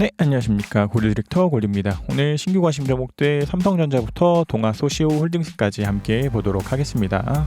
네, 안녕하십니까. 고리 디렉터 골리입니다. 오늘 신규 과심 종목들 삼성전자부터 동아 소시오 홀딩스까지 함께 보도록 하겠습니다.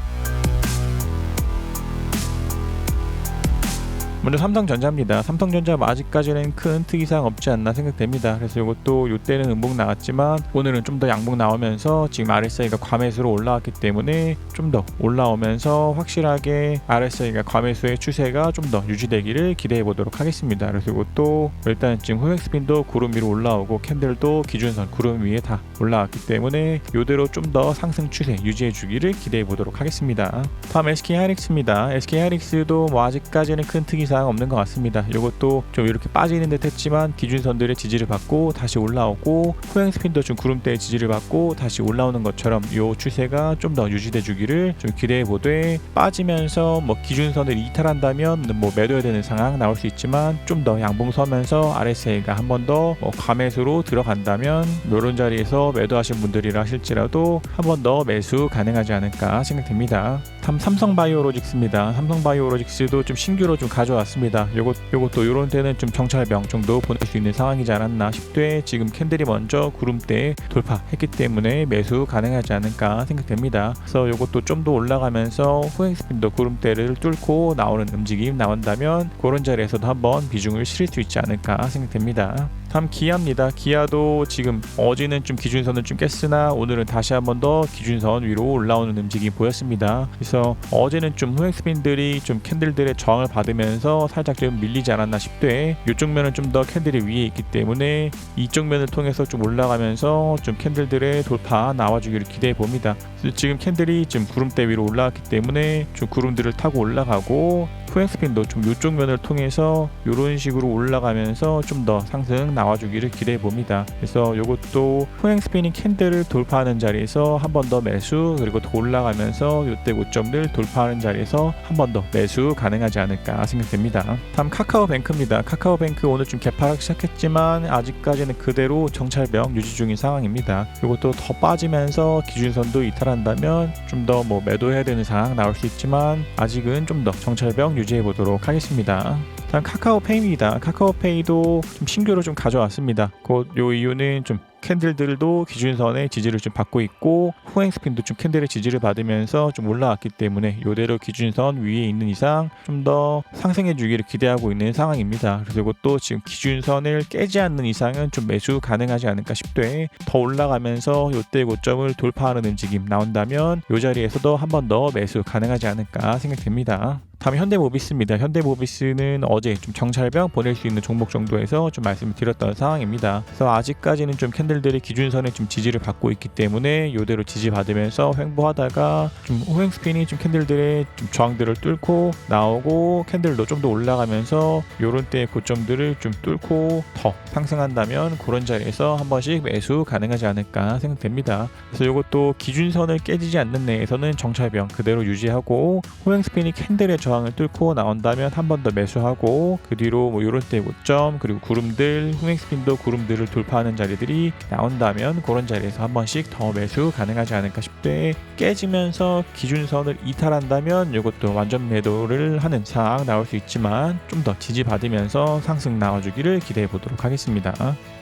먼저 삼성전자입니다. 삼성전자 뭐 아직까지는 큰 특이사항 없지 않나 생각됩니다. 그래서 이것도 이때는 음봉 나왔지만 오늘은 좀 더 양봉 나오면서 지금 RSI가 과매수로 올라왔기 때문에 좀 더 올라오면서 확실하게 RSI가 과매수의 추세가 좀 더 유지되기를 기대해 보도록 하겠습니다. 그래서 이것도 일단 지금 호엑스핀도 구름 위로 올라오고 캔들도 기준선 구름 위에 다 올라왔기 때문에 이대로 좀 더 상승 추세 유지해 주기를 기대해 보도록 하겠습니다. 다음 SK 하이닉스입니다. SK 하이닉스도 뭐 아직까지는 큰 특이사항 이상 없는 것 같습니다. 이것도 좀 이렇게 빠지는 듯 했지만 기준선들의 지지를 받고 다시 올라오고 호행 스핀도 좀 구름대의 지지를 받고 다시 올라오는 것처럼 이 추세가 좀 더 유지돼 주기를 좀 기대해 보되 빠지면서 뭐 기준선을 이탈한다면 뭐 매도해야 되는 상황 나올 수 있지만 좀 더 양봉 서면서 RSA가 한 번 더뭐 과매수로 들어간다면 이런 자리에서 매도하신 분들이라 하실지라도 한 번 더 매수 가능하지 않을까 생각됩니다. 다음 삼성바이오로직스입니다. 삼성바이오로직스도 좀 신규로 좀 가져왔습니다. 요것 요것도 요런 때는 좀 정찰병 정도 보낼 수 있는 상황이지 않았나 싶되 지금 캔들이 먼저 구름대 돌파했기 때문에 매수 가능하지 않을까 생각됩니다. 그래서 요것도 좀 더 올라가면서 후행스핀도 구름대를 뚫고 나오는 움직임 나온다면 그런 자리에서도 한번 비중을 실을 수 있지 않을까 생각됩니다. 다음 기아입니다. 기아도 지금 어제는 좀 기준선을 좀 깼으나 오늘은 다시 한번 더 기준선 위로 올라오는 움직임이 보였습니다. 그래서 어제는 좀 후엑스핀들이 좀 캔들들의 저항을 받으면서 살짝 좀 밀리지 않았나 싶되 이쪽 면은 좀 더 캔들이 위에 있기 때문에 이쪽 면을 통해서 좀 올라가면서 좀 캔들들의 돌파 나와주기를 기대해 봅니다. 지금 캔들이 지금 구름대 위로 올라왔기 때문에 좀 구름들을 타고 올라가고 후엑스핀도 좀 이쪽 면을 통해서 이런 식으로 올라가면서 좀 더 상승 나와주기를 기대해 봅니다. 그래서 이것도 후행스핀이 캔들을 돌파하는 자리에서 한 번 더 매수 그리고 더 올라가면서 이때 고점들 돌파하는 자리에서 한 번 더 매수 가능하지 않을까 생각됩니다. 다음 카카오뱅크입니다. 카카오뱅크 오늘 좀 개파락 시작했지만 아직까지는 그대로 정찰병 유지 중인 상황입니다. 이것도 더 빠지면서 기준선도 이탈한다면 좀 더 뭐 매도해야 되는 상황 나올 수 있지만 아직은 좀 더 정찰병 유지해 보도록 하겠습니다. 다음 카카오페이입니다. 카카오페이도 좀 신규로 좀 가져왔습니다. 곧 요 이유는 좀 캔들들도 기준선의 지지를 좀 받고 있고 후행 스핀도 좀 캔들의 지지를 받으면서 좀 올라왔기 때문에 이대로 기준선 위에 있는 이상 좀 더 상승해 주기를 기대하고 있는 상황입니다. 그래서 이것도 지금 기준선을 깨지 않는 이상은 좀 매수 가능하지 않을까 싶되 더 올라가면서 이때 고점을 돌파하는 움직임 나온다면 이 자리에서도 한 번 더 매수 가능하지 않을까 생각됩니다. 다음 현대모비스입니다. 현대모비스는 어제 좀 정찰병 보낼 수 있는 종목 정도에서 좀 말씀을 드렸던 상황입니다. 그래서 아직까지는 좀 캔들들의 기준선에 좀 지지를 받고 있기 때문에 이대로 지지 받으면서 횡보하다가 좀 호행 스핀이 좀 캔들들의 좀 저항들을 뚫고 나오고 캔들도 좀 더 올라가면서 요런 때 고점들을 좀 뚫고 더 상승한다면 그런 자리에서 한 번씩 매수 가능하지 않을까 생각됩니다. 그래서 이것도 기준선을 깨지지 않는 내에서는 정찰병 그대로 유지하고 호행 스핀이 캔들의 저항 저항을 뚫고 나온다면 한 번 더 매수하고 그 뒤로 뭐 이런 때 고점 그리고 구름들 후행스핀도 구름들을 돌파하는 자리들이 나온다면 그런 자리에서 한 번씩 더 매수 가능하지 않을까 싶대 깨지면서 기준선을 이탈한다면 이것도 완전 매도를 하는 상황 나올 수 있지만 좀 더 지지받으면서 상승 나와주기를 기대해 보도록 하겠습니다.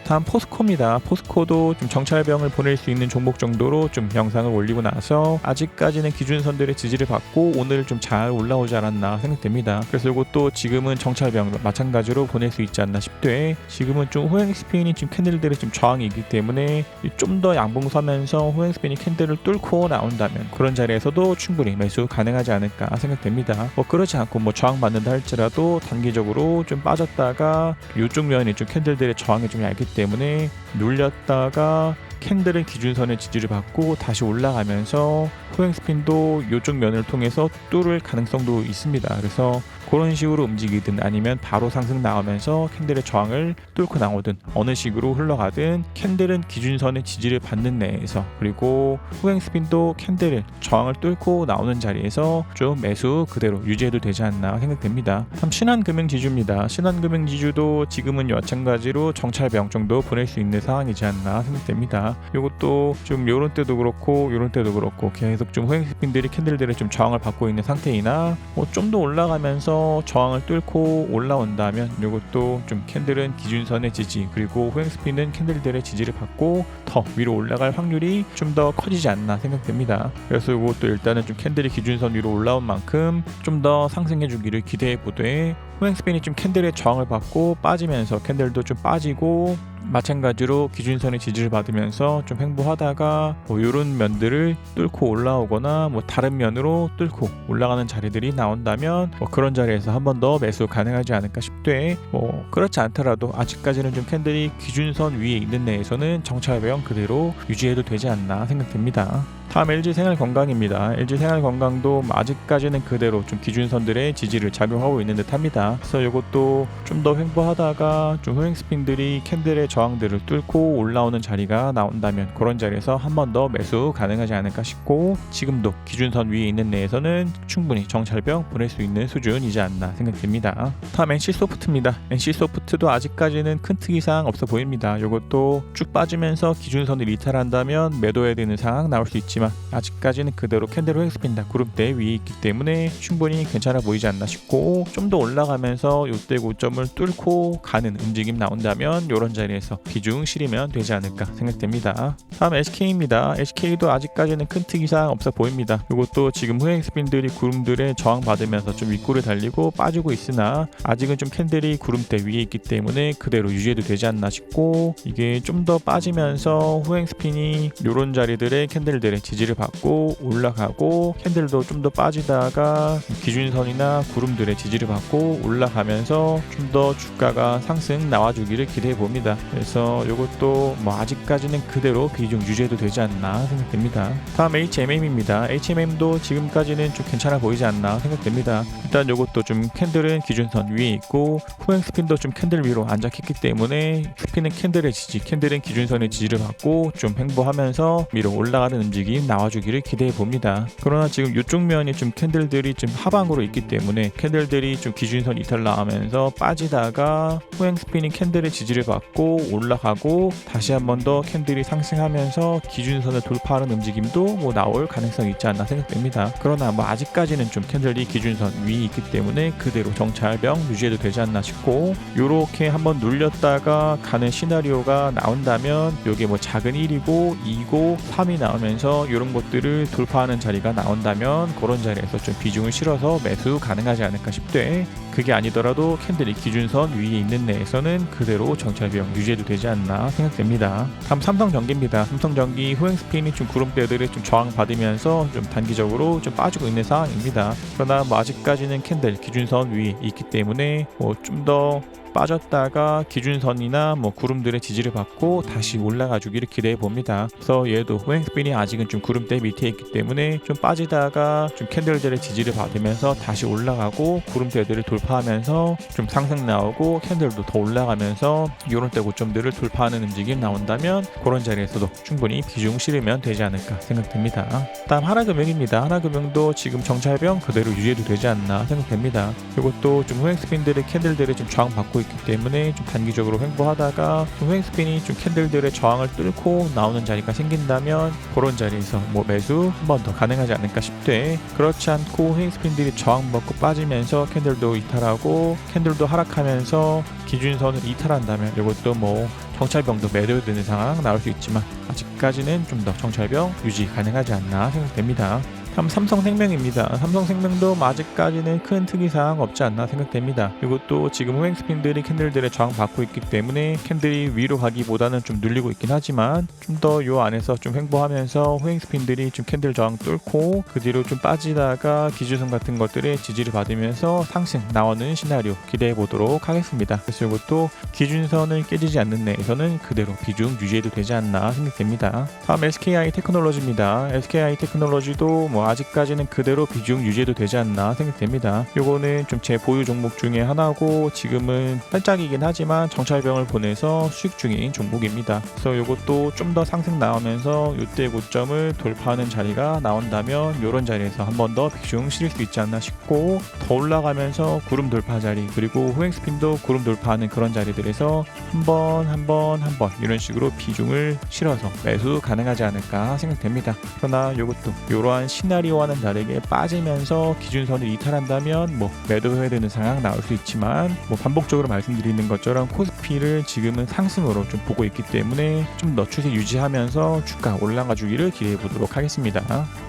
다음 포스코입니다. 포스코도 좀 정찰병을 보낼 수 있는 종목 정도로 좀 영상을 올리고 나서 아직까지는 기준선들의 지지를 받고 오늘 좀 잘 올라오지 않았나 생각됩니다. 그래서 이것도 지금은 정찰병 마찬가지로 보낼 수 있지 않나 싶되 지금은 좀 호행 스피인이 지금 캔들들의 좀 저항이 있기 때문에 좀 더 양봉 서면서 호행 스피인이 캔들을 뚫고 나온다면 그런 자리에서도 충분히 매수 가능하지 않을까 생각됩니다. 뭐 그렇지 않고 뭐 저항 받는다 할지라도 단기적으로 좀 빠졌다가 이쪽 면이 좀 캔들들의 저항이 좀 얇기 때문에 눌렸다가 캔들은 기준선의 지지를 받고 다시 올라가면서 후행 스핀도 이쪽 면을 통해서 뚫을 가능성도 있습니다. 그래서 그런 식으로 움직이든 아니면 바로 상승 나오면서 캔들의 저항을 뚫고 나오든 어느 식으로 흘러가든 캔들은 기준선의 지지를 받는 내에서 그리고 후행 스핀도 캔들을 저항을 뚫고 나오는 자리에서 좀 매수 그대로 유지해도 되지 않나 생각됩니다. 다음 신한금융지주입니다. 신한금융지주도 지금은 마찬가지로 정찰병 정도 보낼 수 있는 상황이지 않나 생각됩니다. 이것도 좀 요런 때도 그렇고 요런 때도 그렇고 계속 좀 후행 스핀들이 캔들들의 좀 저항을 받고 있는 상태이나 뭐 좀 더 올라가면서 저항을 뚫고 올라온다면 이것도 좀 캔들은 기준선의 지지 그리고 후행 스피는 캔들들의 지지를 받고 더 위로 올라갈 확률이 좀 더 커지지 않나 생각됩니다. 그래서 이것도 일단은 좀 캔들이 기준선 위로 올라온 만큼 좀 더 상승해 주기를 기대해 보되 후행 스핀이 좀 캔들의 저항을 받고 빠지면서 캔들도 좀 빠지고 마찬가지로 기준선의 지지를 받으면서 좀 횡보하다가 뭐 이런 면들을 뚫고 올라오거나 뭐 다른 면으로 뚫고 올라가는 자리들이 나온다면 뭐 그런 자리에서 한 번 더 매수 가능하지 않을까 싶되 뭐 그렇지 않더라도 아직까지는 좀 캔들이 기준선 위에 있는 내에서는 정찰 배형 그대로 유지해도 되지 않나 생각됩니다. 다음 LG 생활 건강입니다. LG 생활 건강도 아직까지는 그대로 좀 기준선들의 지지를 작용하고 있는 듯합니다. 그래서 이것도 좀 더 횡보하다가 좀 후행 스핀들이 캔들의 저항들을 뚫고 올라오는 자리가 나온다면 그런 자리에서 한 번 더 매수 가능하지 않을까 싶고 지금도 기준선 위에 있는 내에서는 충분히 정찰병 보낼 수 있는 수준이지 않나 생각됩니다. 다음 NC 소프트입니다. NC 소프트도 아직까지는 큰 특이사항 없어 보입니다. 이것도 쭉 빠지면서 기준선을 이탈한다면 매도해야 되는 상황 나올 수 있지만 아직까지는 그대로 캔들 후행 스핀다 그룹대 위에 있기 때문에 충분히 괜찮아 보이지 않나 싶고 좀 더 올라가면서 요때 고점을 뚫고 가는 움직임 나온다면 이런 자리에서 비중 실이면 되지 않을까 생각됩니다. 다음 SK입니다. SK도 아직까지는 큰 특이사항 없어 보입니다. 이것도 지금 후행 스핀들이 구름들의 저항 받으면서 좀 윗골을 달리고 빠지고 있으나 아직은 좀 캔들이 구름대 위에 있기 때문에 그대로 유지해도 되지 않나 싶고 이게 좀 더 빠지면서 후행 스핀이 이런 자리들의 캔들들의 지지를 받고 올라가고 캔들도 좀 더 빠지다가 기준선이나 구름들의 지지를 받고 올라가면서 좀 더 주가가 상승 나와주기를 기대해 봅니다. 그래서 이것도 뭐 아직까지는 그대로 비중 유지해도 되지 않나 생각됩니다. 다음 HMM입니다. HMM도 지금까지는 좀 괜찮아 보이지 않나 생각됩니다. 일단 이것도 좀 캔들은 기준선 위에 있고 후행 스핀도 좀 캔들 위로 안착했기 때문에 스핀은 캔들의 지지, 캔들은 기준선의 지지를 받고 좀 횡보하면서 위로 올라가는 움직임 나와주기를 기대해 봅니다. 그러나 지금 이쪽 면이 좀 캔들들이 좀 하방으로 있기 때문에 캔들들이 좀 기준선 이탈 나오면서 빠지다가 후행 스피닝 캔들의 지지를 받고 올라가고 다시 한 번 더 캔들이 상승하면서 기준선을 돌파하는 움직임도 뭐 나올 가능성이 있지 않나 생각됩니다. 그러나 뭐 아직까지는 좀 캔들이 기준선 위에 있기 때문에 그대로 정찰병 유지해도 되지 않나 싶고 요렇게 한번 눌렸다가 가는 시나리오가 나온다면 요게 뭐 작은 1이고 2고 3이 나오면서 이런 것들을 돌파하는 자리가 나온다면 그런 자리에서 좀 비중을 실어서 매수 가능하지 않을까 싶되 그게 아니더라도 캔들이 기준선 위에 있는 내에서는 그대로 정찰 비용 유지해도 되지 않나 생각됩니다. 다음 삼성전기입니다. 삼성전기 후행 스핀이 좀 구름대들을 좀 저항 받으면서 좀 단기적으로 좀 빠지고 있는 상황입니다. 그러나 뭐 아직까지는 캔들 기준선 위에 있기 때문에 뭐 좀 더 빠졌다가 기준선이나 뭐 구름들의 지지를 받고 다시 올라가 주기를 기대해 봅니다. 그래서 얘도 후행 스핀이 아직은 좀 구름대 밑에 있기 때문에 좀 빠지다가 좀 캔들들의 지지를 받으면서 다시 올라가고 구름대들을 돌파하면서 좀 상승 나오고 캔들도 더 올라가면서 이런 때 고점들을 돌파하는 움직임 나온다면 그런 자리에서도 충분히 비중 실으면 되지 않을까 생각됩니다. 다음 하나금융입니다. 하나금융도 지금 정찰병 그대로 유지해도 되지 않나 생각됩니다. 이것도 좀 후행 스핀들의 캔들들을 좀 저항 받고 있기 때문에 좀 단기적으로 횡보하다가 좀 후행 스핀이 좀 캔들들의 저항을 뚫고 나오는 자리가 생긴다면 그런 자리에서 뭐 매수 한 번 더 가능하지 않을까 싶되 그렇지 않고 후행 스핀들이 저항 받고 빠지면서 캔들도 이탈하고 캔들도 하락하면서 기준선을 이탈한다면 이것도 뭐 정찰병도 매도되는 상황 나올 수 있지만 아직까지는 좀 더 정찰병 유지 가능하지 않나 생각됩니다. 다음 삼성생명입니다. 삼성생명도 뭐 아직까지는 큰 특이사항 없지 않나 생각됩니다. 이것도 지금 후행 스핀들이 캔들들의 저항 받고 있기 때문에 캔들이 위로 가기보다는 좀 눌리고 있긴 하지만 좀 더 요 안에서 좀 횡보하면서 후행 스핀들이 좀 캔들 저항 뚫고 그 뒤로 좀 빠지다가 기준선 같은 것들의 지지를 받으면서 상승 나오는 시나리오 기대해 보도록 하겠습니다. 그래서 이것도 기준선을 깨지지 않는 내에서는 그대로 비중 유지해도 되지 않나 생각됩니다. 다음 SKI 테크놀로지입니다. SKI 테크놀로지도 뭐 아직까지는 그대로 비중 유지해도 되지 않나 생각됩니다. 요거는 좀 제 보유 종목 중에 하나고 지금은 살짝이긴 하지만 정찰병을 보내서 수익 중인 종목입니다. 그래서 요것도 좀 더 상승 나오면서 요때 고점을 돌파하는 자리가 나온다면 요런 자리에서 한 번 더 비중 실을 수 있지 않나 싶고 더 올라가면서 구름 돌파 자리 그리고 후행 스핀도 구름 돌파하는 그런 자리들에서 한 번 한 번 한 번 이런 식으로 비중을 실어서 매수 가능하지 않을까 생각됩니다. 그러나 요것도 이러한 시나리오와는 다르게 빠지면서 기준선을 이탈한다면 뭐 매도해야 되는 상황 나올 수 있지만 뭐 반복적으로 말씀드리는 것처럼 코스피를 지금은 상승으로 좀 보고 있기 때문에 좀 더 추세 유지하면서 주가 올라가 주기를 기대해 보도록 하겠습니다.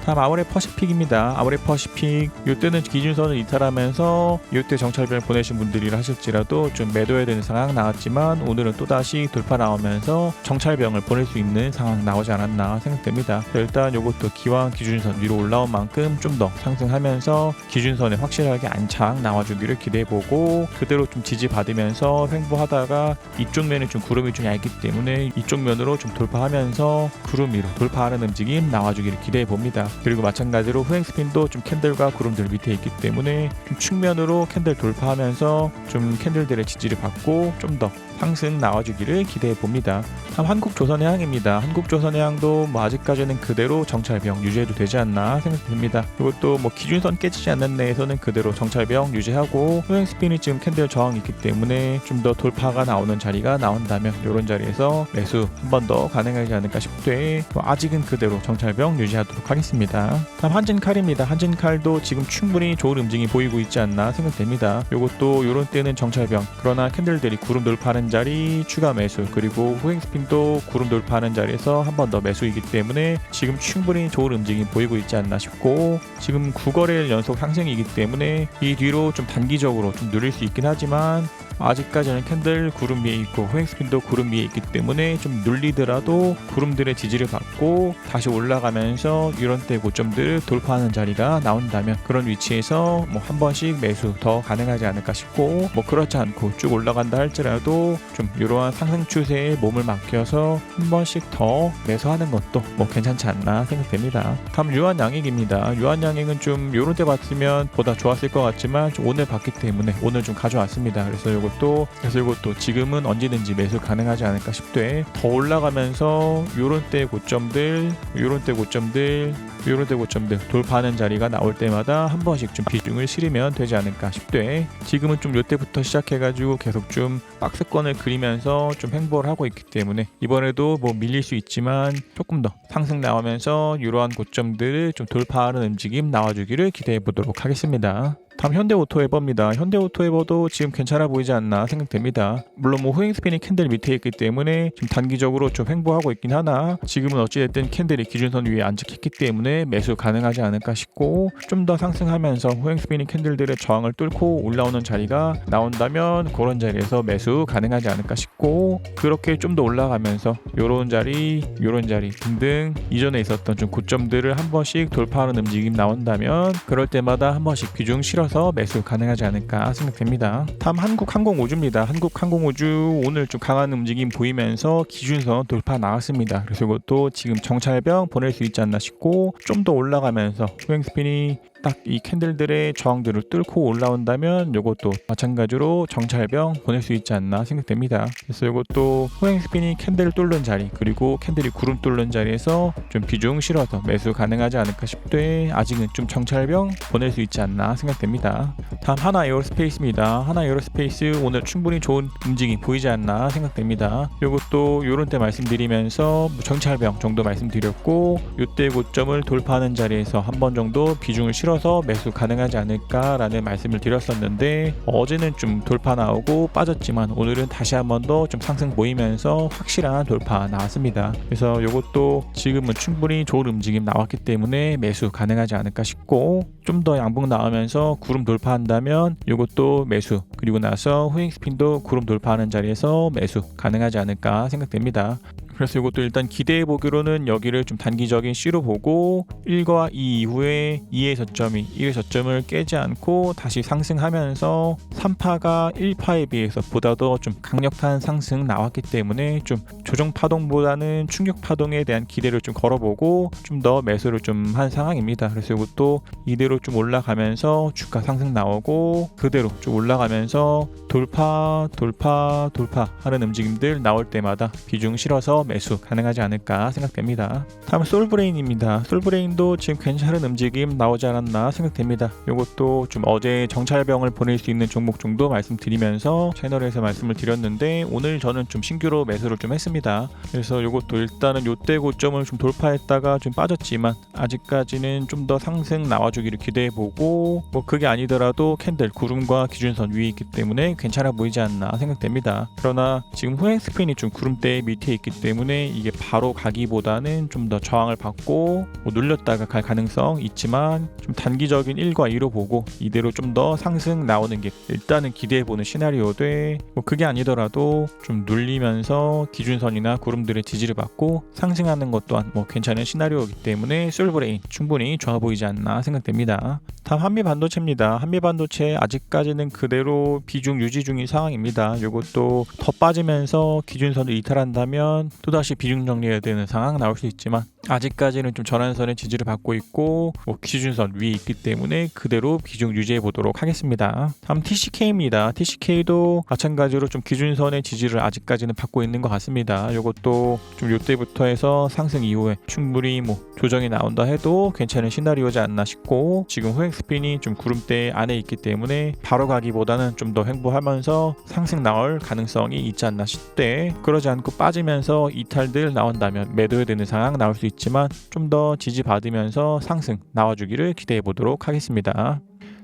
다음 아모레 퍼시픽입니다. 아모레 퍼시픽 이때는 기준선을 이탈하면서 이때 정찰별 보내신 분들이라 하실지라도 좀 매도해야 되는 상황 나왔지만 오늘은 또다시 돌파 나오면서 정찰병을 보낼 수 있는 상황 나오지 않았나 생각됩니다. 일단 이것도 기왕 기준선 위로 올라 온 만큼 좀 더 상승하면서 기준선에 확실하게 안착 나와주기를 기대해보고 그대로 좀 지지받으면서 횡보하다가 이쪽 면에 좀 구름이 좀 얇기 때문에 이쪽 면으로 좀 돌파하면서 구름 위로 돌파하는 움직임 나와주기를 기대해봅니다. 그리고 마찬가지로 후행 스핀도 좀 캔들과 구름들 밑에 있기 때문에 좀 측면으로 캔들 돌파하면서 좀 캔들들의 지지를 받고 좀더 상승 나와주기를 기대해 봅니다. 한국조선해양입니다. 한국조선해양도 뭐 아직까지는 그대로 정찰병 유지해도 되지 않나 생각됩니다. 이것도 뭐 기준선 깨지지 않는 내에서는 그대로 정찰병 유지하고 후행 스핀이 지금 캔들 저항이 있기 때문에 좀 더 돌파가 나오는 자리가 나온다면 이런 자리에서 매수 한 번 더 가능하지 않을까 싶되 뭐 아직은 그대로 정찰병 유지하도록 하겠습니다. 다음 한진칼입니다. 한진칼도 지금 충분히 좋은 움직임이 보이고 있지 않나 생각됩니다. 이것도 이런 때는 정찰병 그러나 캔들들이 구름 돌파하는 자리 추가 매수 그리고 후행 스핀도 구름 돌파하는 자리에서 한 번 더 매수이기 때문에 지금 충분히 좋은 움직임 보이고 있지 않나 싶고 지금 9거래일 연속 상승이기 때문에 이 뒤로 좀 단기적으로 좀 누릴 수 있긴 하지만 아직까지는 캔들 구름 위에 있고 후행 스핀도 구름 위에 있기 때문에 좀 눌리더라도 구름들의 지지를 받고 다시 올라가면서 이런 때 고점들 돌파하는 자리가 나온다면 그런 위치에서 뭐 한 번씩 매수 더 가능하지 않을까 싶고 뭐 그렇지 않고 쭉 올라간다 할지라도 좀 이러한 상승 추세에 몸을 맡겨서 한 번씩 더 매수하는 것도 뭐 괜찮지 않나 생각됩니다. 다음 유한양액입니다. 유한양액은 좀 이런 때 봤으면 보다 좋았을 것 같지만 좀 오늘 봤기 때문에 오늘 좀 가져왔습니다. 그래서 이것도 그래서 이것도 지금은 언제든지 매수 가능하지 않을까 싶되 더 올라가면서 요런 때 고점들 요런 때 고점들 요런 때 고점들 돌파하는 자리가 나올 때마다 한 번씩 좀 비중을 실으면 되지 않을까 싶되 지금은 좀 요때부터 시작해가지고 계속 좀 박스권을 그리면서 좀 횡보를 하고 있기 때문에 이번에도 뭐 밀릴 수 있지만 조금 더 상승 나오면서 이러한 고점들을 좀 돌파하는 움직임 나와주기를 기대해 보도록 하겠습니다. 다음 현대오토 에버입니다. 현대오토 에버도 지금 괜찮아 보이지 않나 생각됩니다. 물론 뭐 후행 스핀이 캔들 밑에 있기 때문에 좀 단기적으로 좀 횡보하고 있긴 하나 지금은 어찌됐든 캔들이 기준선 위에 안착했기 때문에 매수 가능하지 않을까 싶고 좀 더 상승하면서 후행 스핀이 캔들들의 저항을 뚫고 올라오는 자리가 나온다면 그런 자리에서 매수 가능하지 않을까 싶고 그렇게 좀 더 올라가면서 요런 자리 요런 자리 등등 이전에 있었던 좀 고점들을 한 번씩 돌파하는 움직임 나온다면 그럴 때마다 한 번씩 비중 실어서 매수 가능하지 않을까 생각됩니다. 다음 한국항공우주입니다. 한국항공우주 오늘 좀 강한 움직임 보이면서 기준선 돌파 나왔습니다. 그래서 이것도 지금 정찰병 보낼 수 있지 않나 싶고 좀 더 올라가면서 후행 스핀이 딱 이 캔들들의 저항들을 뚫고 올라온다면 이것도 마찬가지로 정찰병 보낼 수 있지 않나 생각됩니다. 그래서 이것도 호행 스핀이 캔들을 뚫는 자리 그리고 캔들이 구름 뚫는 자리에서 좀 비중 실어서 매수 가능하지 않을까 싶되 아직은 좀 정찰병 보낼 수 있지 않나 생각됩니다. 다음 하나 에어로스페이스입니다. 하나 에어로스페이스 오늘 충분히 좋은 움직임 보이지 않나 생각됩니다. 이것도 이런 때 말씀드리면서 정찰병 정도 말씀드렸고 이때 고점을 돌파하는 자리에서 한 번 정도 비중을 실어 서 매수 가능하지 않을까라는 말씀을 드렸었는데 어제는 좀 돌파 나오고 빠졌지만 오늘은 다시 한 번 더 좀 상승 보이면서 확실한 돌파 나왔습니다. 그래서 이것도 지금은 충분히 좋은 움직임 나왔기 때문에 매수 가능하지 않을까 싶고 좀 더 양봉 나오면서 구름 돌파한다면 이것도 매수 그리고 나서 후행 스핀도 구름 돌파하는 자리에서 매수 가능하지 않을까 생각됩니다. 그래서 이것도 일단 기대해 보기로는 여기를 좀 단기적인 C로 보고 1과 2 이후에 2의 저점이 1의 저점을 깨지 않고 다시 상승하면서 3파가 1파에 비해서 보다도 좀 강력한 상승 나왔기 때문에 좀 조정 파동보다는 충격 파동에 대한 기대를 좀 걸어보고 좀 더 매수를 좀 한 상황입니다. 그래서 이것도 이대로 좀 올라가면서 주가 상승 나오고 그대로 좀 올라가면서 돌파 돌파 돌파 하는 움직임들 나올 때마다 비중 실어서 매수 가능하지 않을까 생각됩니다. 다음 솔브레인입니다. 솔브레인도 지금 괜찮은 움직임 나오지 않았나 생각됩니다. 이것도 좀 어제 정찰병을 보낼 수 있는 종목 정도 말씀드리면서 채널에서 말씀을 드렸는데 오늘 저는 좀 신규로 매수를 좀 했습니다. 그래서 이것도 일단은 요때 고점을 좀 돌파했다가 좀 빠졌지만 아직까지는 좀 더 상승 나와주기를 기대해보고 뭐 그게 아니더라도 캔들 구름과 기준선 위에 있기 때문에 괜찮아 보이지 않나 생각됩니다. 그러나 지금 후행 스핀이 좀 구름대 밑에 있기 때문에 이게 바로 가기보다는 좀 더 저항을 받고 뭐 눌렸다가 갈 가능성 있지만 좀 단기적인 1과 2로 보고 이대로 좀 더 상승 나오는 게 일단은 기대해 보는 시나리오되 뭐 그게 아니더라도 좀 눌리면서 기준선이나 구름들의 지지를 받고 상승하는 것 또한 뭐 괜찮은 시나리오이기 때문에 솔브레인 충분히 좋아 보이지 않나 생각됩니다. 다음 한미 반도체입니다. 한미 반도체 아직까지는 그대로 비중 유지 중인 상황입니다. 이것도 더 빠지면서 기준선을 이탈한다면 또다시 비중 정리해야 되는 상황 나올 수 있지만 아직까지는 좀 전환선의 지지를 받고 있고 뭐 기준선 위에 있기 때문에 그대로 비중 유지해 보도록 하겠습니다. 다음 TCK입니다. TCK도 마찬가지로 좀 기준선의 지지를 아직까지는 받고 있는 것 같습니다. 이것도 좀 요때부터 해서 상승 이후에 충분히 뭐 조정이 나온다 해도 괜찮은 시나리오지 않나 싶고 지금 후행 스핀이 좀 구름대 안에 있기 때문에 바로 가기보다는 좀 더 횡보하면서 상승 나올 가능성이 있지 않나 싶대 그러지 않고 빠지면서 이탈들 나온다면 매도해야 되는 상황 나올 수 있 지만 좀 더 지지 받으면서 상승 나와주기를 기대해 보도록 하겠습니다.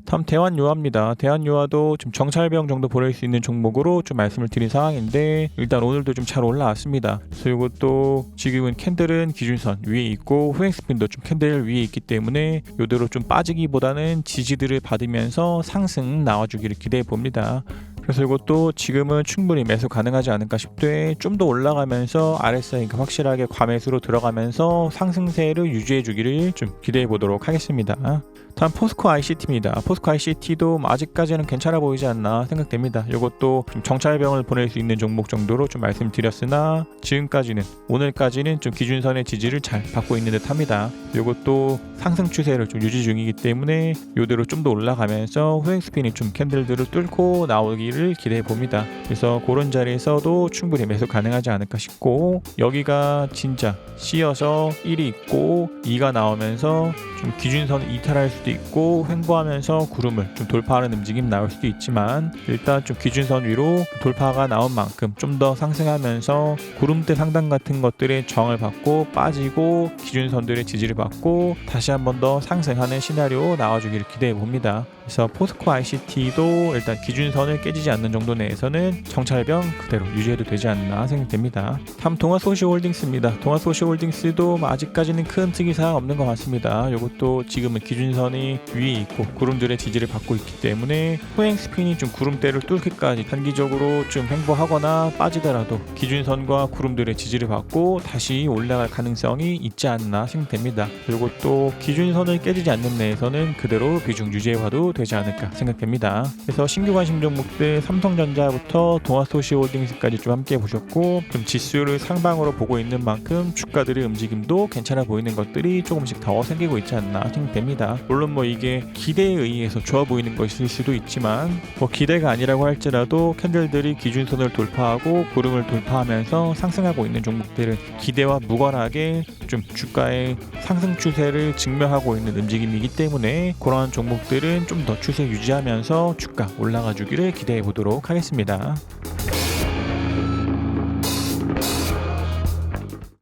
다음 대환요화입니다. 대환요화도 좀 정찰병 정도 보낼 수 있는 종목으로 좀 말씀을 드린 상황인데 일단 오늘도 좀 잘 올라왔습니다. 그래서 이것도 지금은 캔들은 기준선 위에 있고 후행 스핀도 좀 캔들 위에 있기 때문에 이대로 좀 빠지기보다는 지지들을 받으면서 상승 나와주기를 기대해 봅니다. 그래서 이것도 지금은 충분히 매수 가능하지 않을까 싶되 좀 더 올라가면서 RSI가 확실하게 과매수로 들어가면서 상승세를 유지해 주기를 좀 기대해 보도록 하겠습니다. 다음 포스코 ICT입니다. 포스코 ICT도 아직까지는 괜찮아 보이지 않나 생각됩니다. 이것도 좀 정찰병을 보낼 수 있는 종목 정도로 좀 말씀드렸으나 지금까지는 오늘까지는 좀 기준선의 지지를 잘 받고 있는 듯합니다. 이것도 상승 추세를 좀 유지 중이기 때문에 이대로 좀 더 올라가면서 후행 스핀이 좀 캔들들을 뚫고 나오기를 기대해 봅니다. 그래서 그런 자리에서도 충분히 매수 가능하지 않을까 싶고 여기가 진짜 C여서 1이 있고 2가 나오면서 좀 기준선 이탈할 수도 있고 횡보하면서 구름을 좀 돌파하는 움직임 나올 수도 있지만 일단 좀 기준선 위로 돌파가 나온 만큼 좀 더 상승하면서 구름대 상단 같은 것들의 저항을 받고 빠지고 기준선들의 지지를 받고 다시 한 번 더 상승하는 시나리오 나와주기를 기대해 봅니다. 그래서 포스코 ICT도 일단 기준선을 깨지지 않는 정도 내에서는 정찰병 그대로 유지해도 되지 않나 생각됩니다. 다음 동아소시홀딩스입니다. 동아소시홀딩스도 아직까지는 큰 특이사항 없는 것 같습니다. 이것도 지금은 기준선이 위에 있고 구름들의 지지를 받고 있기 때문에 후행 스핀이 좀 구름대를 뚫기까지 단기적으로 좀 횡보하거나 빠지더라도 기준선과 구름들의 지지를 받고 다시 올라갈 가능성이 있지 않나 생각됩니다. 그리고 또 기준선을 깨지지 않는 내에서는 그대로 비중 유지해와도 되지 않을까 생각됩니다. 그래서 신규 관심 종목들 삼성전자부터 동아소시홀딩스까지 좀 함께 보셨고 좀 지수를 상방으로 보고 있는 만큼 주가들의 움직임도 괜찮아 보이는 것들이 조금씩 더 생기고 있지 않나 생각됩니다. 물론 뭐 이게 기대에 의해서 좋아 보이는 것일 수도 있지만 뭐 기대가 아니라고 할지라도 캔들들이 기준선을 돌파하고 구름을 돌파하면서 상승하고 있는 종목들은 기대와 무관하게 좀 주가의 상승 추세를 증명하고 있는 움직임이기 때문에 그러한 종목들은 좀 더 추세 유지하면서 주가 올라가 주기를 기대해 보도록 하겠습니다.